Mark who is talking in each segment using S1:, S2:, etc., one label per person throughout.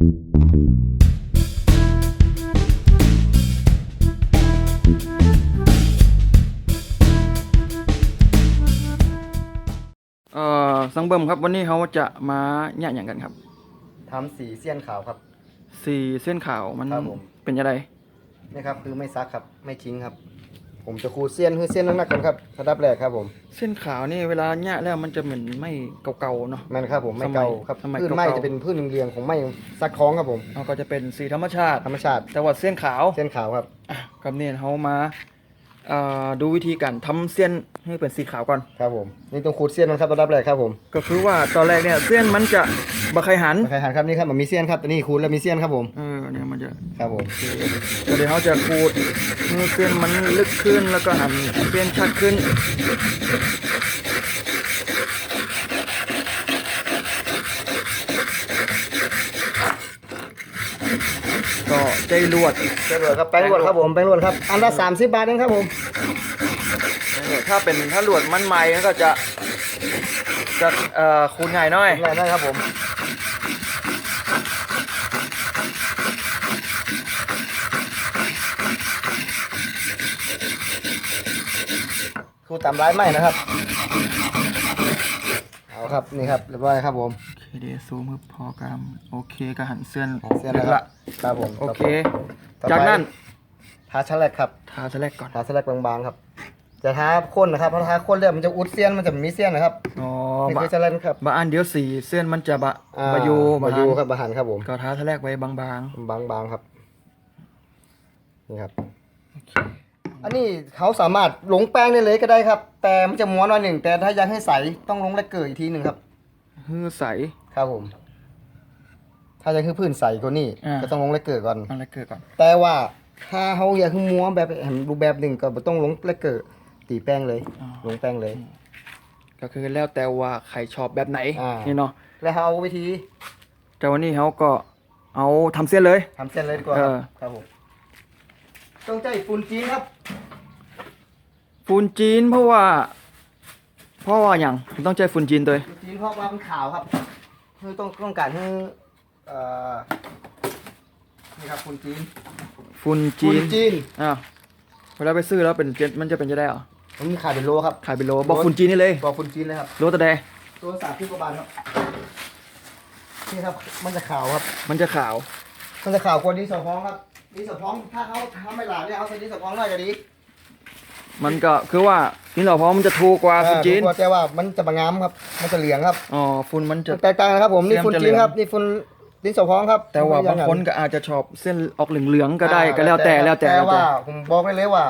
S1: เอ่อสังเบิ่มครับวันนี้เขาจะมาแย่อย่างกันครับ
S2: ทำสีเสี้ยนขาวครับ
S1: สีเส้นขาวมัน
S2: ครับผม
S1: เป็นยังไง
S2: นี่ครับคือไม่ซักครับ ไม่ทิ้งครับ ผมจะขูดเสี้ยนให้เสี้ยนนักๆกันครับระดับแรกครับผม
S1: เส้นขาวนี่เวลาแย่แล้วมันจะเหมือนไม่เก่าๆเนาะ
S2: แม่นครับผมไม่
S1: สมัย
S2: เก่าครับ
S1: สมัย
S2: พืชไม้
S1: เก่าๆ
S2: จะเป็นพืชเรียงๆของไม้ซักท้องครับผม
S1: เราก็จะเป็นสีธรรมชาติ
S2: ธรรมชาติ
S1: แต่ว่าเส้นขาว
S2: เส้นขาวครับ
S1: อะกับเนี่ยเขามาเอ่อดูวิธีการทำเส้นให้เป็นสีขาวก่อน
S2: ครับผมนี่ต้องขูดเสี้ยนนะครับระดับแรกครับผม
S1: ก็คือว่าตอนแรกเนี่ยเส้นมันจะบะไคหัน
S2: ใครหันครับนี่ครับมันมีเสี้ยนครับตัวนี้ขูดแล้วมีเสี้ยนครับผม
S1: เออ เนี่ยมันจะ
S2: ครับผม
S1: เดี๋ยวเขาจะขูดให้เส้นมันลึกขึ้นแล้วก็หันเส้นชัดขึ้นก็ใจรวด
S2: แป้งรวดครับแป้งรวดครับผมแป้งรวดครับ อันละสามสิบบาทเองครับผม
S1: ถ้าเป็นถ้ารวดมันใหม่ก็จะจะเอ่อคูณง่ายหน่อย
S2: ได้ได้ครับผมขูด ตามร้ายไหมนะครับ เอาครับนี่ครับเรียบร้อยครับผม
S1: โอเคเดี๋ยวซูมเพื่อพอกรรมโอเคก็หันเส้น
S2: เสี้ยน
S1: ลึ
S2: นะ
S1: ก
S2: ครั
S1: ละ
S2: บครับผม
S1: โอเค
S2: ต่อไป
S1: จากนั้น
S2: ทาชะแลกครับ
S1: ทาสแลกก่อน
S2: ทาสแลกบางๆครับ จะทาข้นนะครับเพราะทาข้นแล้วมันจะอุดเสี้ยนมันจะไม่มีเสี้ยนนะครับ
S1: อ๋อ
S2: นี่
S1: บะ
S2: คือชะแลกครับ
S1: บะอันเดียวสีเส้นมันจะบะ
S2: อ่า
S1: บะยู
S2: บะยู
S1: หัน
S2: ครับบะหันครับผม
S1: ก็ทาสแลกไว้บาง
S2: บางๆครับนี่ครับอั นนี้เขาสามารถลงแป้งได้เลยก็ได้ครับ แต่มันจะม้วนหน่อยหนึ่ง แต่ถ้าอยากให้ใสต้องลงแลกเกอร์อีกทีหนึ่งครับ
S1: ๆฮือใส
S2: ครับผม ถ้าอยากให้พื้นใสกว่านี้
S1: อ่า
S2: ก็ต้องลงแลกเกอร์ก่อน
S1: เอาแลกเกิดก่อน
S2: แต่ว่าถ้าเขาอยากให้ม้วนแบบเห็นรูปแบบหนึ่งก็บ่ต้องลงแลกเกอร์ตีแป้งเลยลงแป้งเลย
S1: ก็คือแล้วแต่ว่าใครชอบแบบไหน
S2: อ่า
S1: นี่เนาะ
S2: แล้วเขาเอาวิธี
S1: แต่วันนี้เขาก็เอาทำเส้นเลย
S2: ทำเส้นเลยดีกว่าครับ
S1: เออ
S2: ครับผม ต้องใจฝุ่นจีนครับ
S1: ฝุ่นจีนเพราะว่าเพราะว่าอย่างต้องใจฝุ่นจีนตัว
S2: ฝุ่นจีนเพราะว่ามันขาวครับคือต้องต้องการให้เอ่อนี่ครับฝุ่นจีน
S1: ฝุ่นจี
S2: ฝุ่
S1: น
S2: นจีน
S1: อ้าวเวลาไปซื้อแล้วเป็นเจ็ดมันจะเป็นจะได้เหรอ
S2: มันมีขายเป็นโลครับ
S1: ขายเป็นโลบอกฝุ่นจีนนี่เลย
S2: บอกฝุ่นจีนเลยครับ
S1: โลตะแด
S2: ตัวสามที่กว่าบาทครับนี่ครับมันจะขาวครับ
S1: มันจะขาว
S2: มันจะขาวกว่าดีสอพองครับ ดีสอพองถ้าเขาทำไม่หลาเนี่ยเอาใส่ดีสอพองหน่อยจะดี
S1: มันก็คือว่านี่เราเพราะมันจะถูกกว่าฝุ่นจีน
S2: เออแต่ว่ามันจะบางงามครับ มันจะเหลืองครับ
S1: อ๋อฝุ่นมันจะ
S2: แตกต่างนะครับผมนี่
S1: เสียม
S2: ฝุ่น
S1: จะเหลื
S2: จีน
S1: อง
S2: ครับนี่ฝุ่นดินสอพองครับ
S1: แต่ว่าบางคนก็อาจจะชอบเส้นออกเหลืองๆก็ได้ก็แล้วแต่แล้วแต่
S2: แต่
S1: แล้วแต่
S2: ว่าผมบอกได้เลยว่า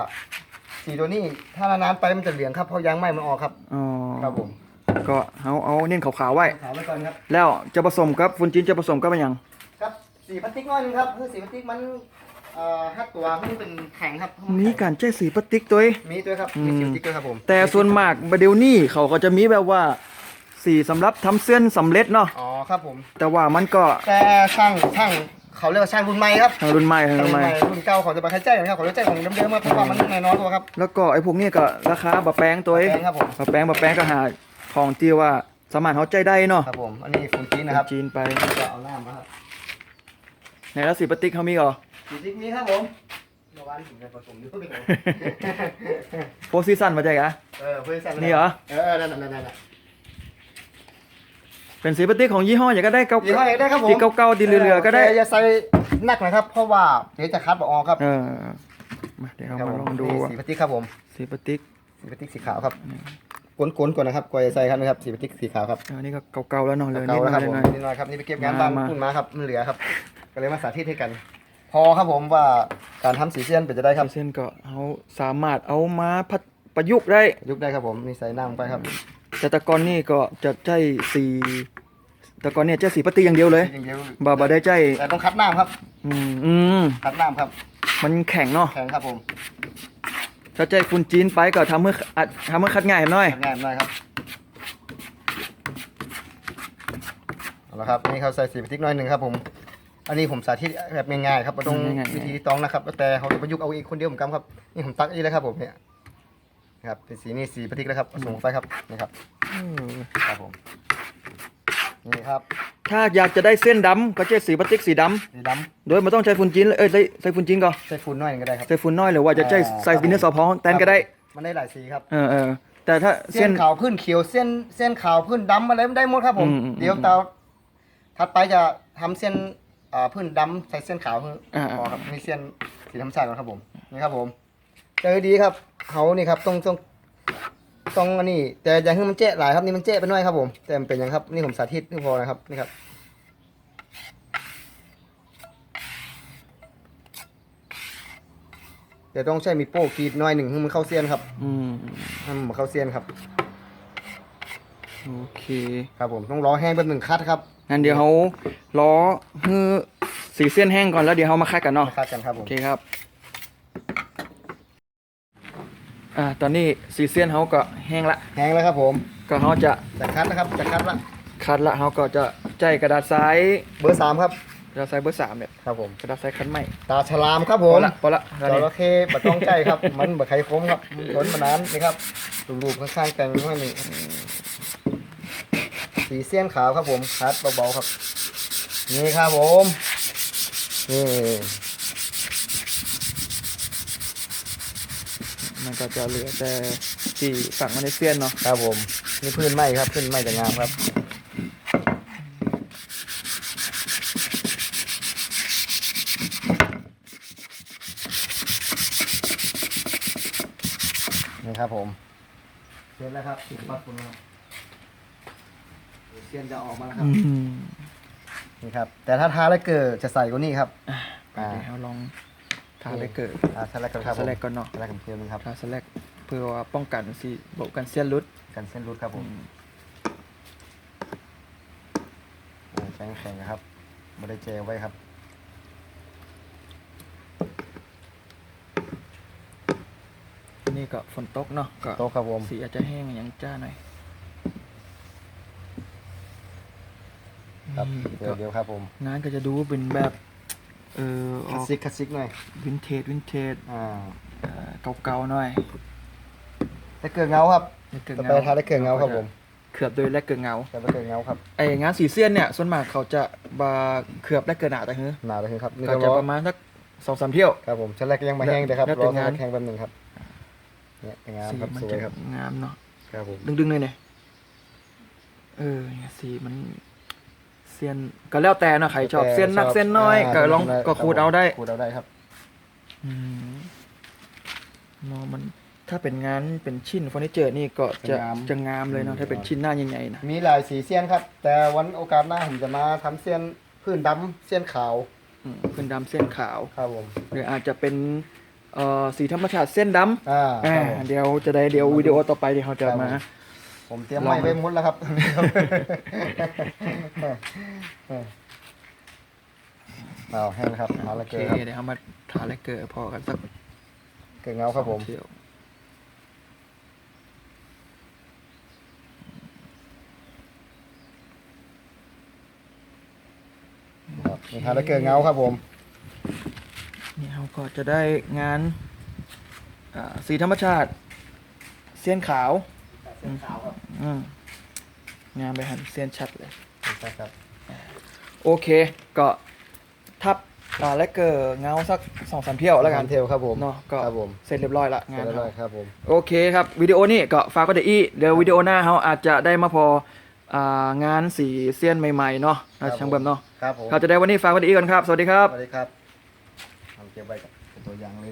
S2: สีตัวนี้ถ้านานๆไปมันจะเหลืองครับเพราะยางไหม้มันออกครับ
S1: อ๋อ
S2: ครับผม
S1: ก็เอาเอาเน้นขาวๆไว้
S2: ขาวไว้ก่อนครับ
S1: แล้วจะผสมกับฝุ่นจีนจะผสมกับอะไรอย่าง
S2: ครับสีพลาสติกน้อยหนึงครับคือสีพลาสติกมัน เอ่อฮัดตัวมันเป็นแข็งครับ
S1: มีการใช้สีพลาสติกตัวเอง
S2: มีด้วยครับ
S1: อืม
S2: มีสีพลาสติกด้วยครับผม
S1: แต่ส่วนมากบดเดยวนี่เขาก็จะมีแบบว่าสีสำหรับทำเส้นสำเร็จเนาะ
S2: อ๋อครับผม
S1: แต่ว่ามันก็
S2: แต่ช่างช่างเขาเรียกว่าช่างรุ่นใหม่ครับ
S1: ทางรุ่นใหม่ทาง
S2: รุ่
S1: รุ่น
S2: น
S1: ให
S2: ให
S1: ม่
S2: ม่รุ่นเก่าเขาจะมาใช้ใจกันครับเขาจะใจของเดิมๆครับเพราะว่ามันแน่นอนกว่าครับ
S1: แล้วก็ไอ้พวกนี้ก็ราคาบะแปลงตัวเอง
S2: แพงครับผม
S1: บะแปลงบะแปลงก็หาของที่ว่าสามารถเขาใจได้เนาะ
S2: ครับผม อันนี้ฝุ่นจีนนะครับ
S1: จีนไป
S2: จะเอาหน้ามาครับ
S1: ในแล้วสีพลาสติกเขามีก่อ
S2: สีพลาสติกนี้ครับผมเมื่อวานผมไปผสมด้วยเป็นไง
S1: โฟซีซันมาใจกะ
S2: เออเพื่อนสั่ง
S1: นี่เหรอ
S2: เออนั่นนั่นนั่นนั่น
S1: เป็นสีพลาสติกของยี่ห้ออย่างก็ได้เก่า
S2: ยี่ห้อไหนได้ครับผม
S1: ที่เก่าๆดีเหลือๆก็ได้
S2: แต่อย่าใส่หนักนะครับ เพราะว่าเดี๋ยวจะคัดบออกครับ
S1: เออมาเดี๋ยวเรา
S2: ครับ
S1: มา
S2: ผม
S1: ลองดู
S2: นี่สีพลาสติกครับผม
S1: สีพลาสติก
S2: สีพลาสติกสีขาวครับก้นๆก่อนนะครับกว่าจะใส่ครับนะครับสีพลาสติกสีขาวครับ
S1: อันนี้ก็เก่าๆแล้วเนาะเลย
S2: เก่า
S1: นิด
S2: แล้วครับ
S1: ห
S2: ผม
S1: น่อย
S2: นิดหน่อยครับนี่ไปเก็บงาน
S1: มา
S2: บ้าน
S1: มา
S2: คุณมาครับมันเหลือครับ ก็เลยมาสาธิตให้กัน พอครับผมว่าการทำสีเสี้ยนเป็นจะได้ครับ
S1: เส้นก็เขาสามารถเอามาพัดประยุกต์ได้
S2: ยุกได้ครับผมนี่ใส่น้ำลงไปครับ
S1: แต่แตะกอนนี่ก็จะใช้สีแตะกอนเนี่ยใช้สีปฏิอย่างเดียวเลย
S2: อย่างเดียว
S1: บาบาได้ใช้
S2: แต่ต้องคัดน้ำครับ
S1: อืมอืม
S2: คัดน้ำครับ
S1: มันแข็งเนาะ
S2: แข็งครับผม
S1: ถ้าใจฝุ่นจีนไปก็ทำให้อัดทำให้คัดง่ายหน่อย
S2: คัดง่ายหน่อยครับเอาละครับนี่เขาใส่สีพลาสติกหน้อยหนึ่งครับผม อันนี้ผมสาธิตแบบง่ายๆครับไม่ต้องวิธีต้องนะครับแต่เขาจะประยุกต์เอาเองคนเดียวเหมือนกันครับนี่ผมตักอีกแล้วครับผมเนี่ยนะครับเป็นสีนี่สีพลาสติกแล้วครับผสมลงไปครับนี่ครับ
S1: เออ
S2: ครับผมนี่ครับ
S1: ถ้าอยากจะได้เส้นดำก็ใช้สีพลาสติกสีดำ
S2: สีด
S1: โดยไม่ต้องใช้ฝุ่นจีนเลยเอ้ยใช้ใช้ฝุ่นจีนก่อนำ
S2: ใส่ฝุ่นหน่อยหนึงก็ได้ครับ
S1: ใช้ฝุ่นน้อยหรือว่าจะใช้
S2: อ่า
S1: ใส่ดินเนอร์สอพองแทนก็ได้
S2: มันได้หลายสีครับ
S1: เออเออแต่ถ้า
S2: เส้
S1: เส้
S2: น
S1: น
S2: ขาวพื้นเขียวเส้นเส้นขาวพื้นดำอะไรไม่ได้หมดครับผม
S1: อืมอืม
S2: เดี๋ยวเตาถัดไปจะทำเส้น อ่าพื้นดำใส่เส้นขาวเพื่อ
S1: อ่า
S2: พอครับนี่เส้นสีธรรมชาติก่อนครับผมนี่ครับผมเจอดีครับเขานี่ครับต้องต้องต้องอันนี้ แต่อย่าให้มันเจ๊หลายครับนี่มันเจ๊ไปหน่อยครับผมแต่มันเป็นอย่างครับนี่ผมสาธิตนี่พอนะครับนี่ครับ เดี๋ยวต้องใช้มีดโป้กรีดหน่อยหนึ่งให้มันเข้าเส้นครับ
S1: อืม
S2: ให้มันเข้าเส้นครับ
S1: โอเค
S2: ครับผมต้องรอแห้งแป๊บหนึ่งคัดครับ
S1: งั้นเดี๋ยวเขาล้อให้สีเส้นแห้งก่อนแล้วเดี๋ยวเขามาคัดกันเนาะ
S2: มาคัดกันครับผ
S1: โอ
S2: ม
S1: เคครับ อ่า ตอนนี้สีเส้นเขาก็แห้งละ
S2: แห้งแล้วครับผม
S1: ก็เขาจะ
S2: จะคัดนะครับจะคัดละ
S1: คัดละเขาก็จะใจกระดาษทราย
S2: เบอร์สามครับ
S1: กระดาษทรายเบอร์สามเนี่ย
S2: ครับผม
S1: กระดาษทรายคัดใหม่
S2: ตาฉลามครับผ
S1: พอ
S2: ม
S1: ละพอละ
S2: จระเข้บะต้องใจครับ มันบะไข่คมครับมันล้นมานานนี่ครับรูปๆข้างๆแต่งนิดหนึ่ง สีเส้นขาวครับผมคัดเบาๆครับ นี่ครับผมนี่
S1: มันก็จะเหลือแต่ที่ฝั่งมันในเสี้ยนเนาะ
S2: ครับผมนี่พื้นไม้ครับพื้นไม้จะงามครับนี่ครับผมเสร็จแล้วครับติดปัดคุณครับ เสียนจะออกมาแล้วครับ
S1: อืม
S2: นี่ครับ แต่ถ้าทาแล้วเกิดจะใส่กว่านี้ครับ อ่า
S1: เดี๋ยวเราลองทาเลกเกอร์
S2: อ่าทาแล้วกันครับ
S1: ทาสแลกก่อนเนาะ
S2: ทาแล้วกันเพียงนึงครับ
S1: ทาสแลกเพื่อว่าป้องกันสิบอกกันเสี้ยนรุด
S2: กันเส้นรุดครับผมโอ้แป้งแข็งนะครับไม่ได้เจไว้ครับ
S1: นี่ก็ฝนตกเนาะก็
S2: โต๊ะครับผม
S1: สีอาจจะแห้งอย่างจ้าหน่อย
S2: ครับ
S1: นี่
S2: เดี๋ยว
S1: ก็
S2: เดี๋ยวครับผม
S1: งานก็จะดูเป็นแบบ เอออ
S2: คลา
S1: อ
S2: ส
S1: ก
S2: สิกคลาสสิกหน่อย
S1: วินเทจวินเทจ
S2: อ่า
S1: เอ่อเก่าๆหน่อย
S2: ได้เกิดเงาครับ
S1: เลกเกอร์
S2: ต่อ
S1: เงา
S2: ไปทาได้เกิดเงาครับผม
S1: เขือบโดยแลกเกอร์เงา
S2: จะไปเกิดเงาครับ
S1: ไอ้งานสีเสี้ยนเนี่ยส่วนมากเขาจะบาเขือบแลกเกอร์หนาแต่เฮ้อ
S2: หนาเลยครับนี่
S1: ก็
S2: ก็
S1: จะ
S2: รอ
S1: ประมาณสักสองสามเที่ยว
S2: ครับผมชั้นแรกก็ยังมาแห้งเลยครับ
S1: แล้ว
S2: ร
S1: แต่
S2: อชั้น
S1: งาน
S2: แรกแห้งแป๊บหนึงครับเนี่ยงาม
S1: สี
S2: ครับ
S1: มัน
S2: สว
S1: จะ
S2: ยครับ
S1: งามเนาะ
S2: ครับผม
S1: ดึงๆเลยเนี่ยเออเนี่ยสีมัน เส้นก็แล้วแต่นะใครชอบเส้นนักเส้นน้อยาก็ลอง
S2: ครับ
S1: ก็ขูดเอาได้
S2: ขูดเอาได้ครับ
S1: อืมเนาะมันถ้าเป็นงานเป็นชิ้นเฟอร์นิเจอร์นี่ก็จะ
S2: จะงาม
S1: จะงามเลยเนาะถ้าเป็นชิ้นหน้าใหญ่ๆนะ
S2: มีหลายสีเสี้ยนครับ แต่วันโอกาสหน้าผมจะมาทำเส้นพื้นดำเส้นขาว
S1: อืมเป็นดำเส้นขาว
S2: ครับผม
S1: หรืออาจจะเป็นเอ่อสีธรรมชาติเส้นดำ
S2: อ่า
S1: อ่า
S2: ครับผม
S1: เดี๋ยวจะได้เดี๋ยววิดีโอต่อไปที่เขาจะ
S2: ครับผม
S1: มา
S2: ผมเตรียม
S1: ลอง
S2: ไม้ไว้หมดแล้วครับเอาแห้งครับเอาละ
S1: โอเค
S2: เกิดครับ
S1: เดี๋ยวเขามาทาแลกเกอร์พอกันสัก
S2: เกิดเงาครับผม
S1: เที่ยว
S2: ครับนี่ครับแล้วเกิดเงาครับผม
S1: นี่เขาก็จะได้งานอ่าสีธรรมชาติ เส้นขาว
S2: เส้นขาวครับ
S1: อืมงานไปหันเส้นชัดเลย
S2: ใช่ครับ
S1: โอเค ก็ทับอ่าแลกเกอร์เงาสักสองสามเที่ยวแล้วกัน
S2: เทลครับผม
S1: เนาะก็
S2: ครับผม
S1: เสร็จเรียบร้อยละ
S2: เสร็
S1: งา
S2: จ
S1: น
S2: แล้ว
S1: เรา
S2: ครับผม
S1: โอเคครับวิดีโอนี้ก็ฝากก็ได้อีเดี๋ยววิดีโอหน้าเขาอาจจะได้มาพออ่างานสีเซียนใหม่ๆเนาะอ่าช่างเบิ่มเนาะ
S2: ครับผม
S1: เขาจะได้วันนี้ฝากก็ได้อีก่อนครับ สวัสดีครับ
S2: สวัสดีครับทำเก็บไว้กับเป็นตัวอย่างเลย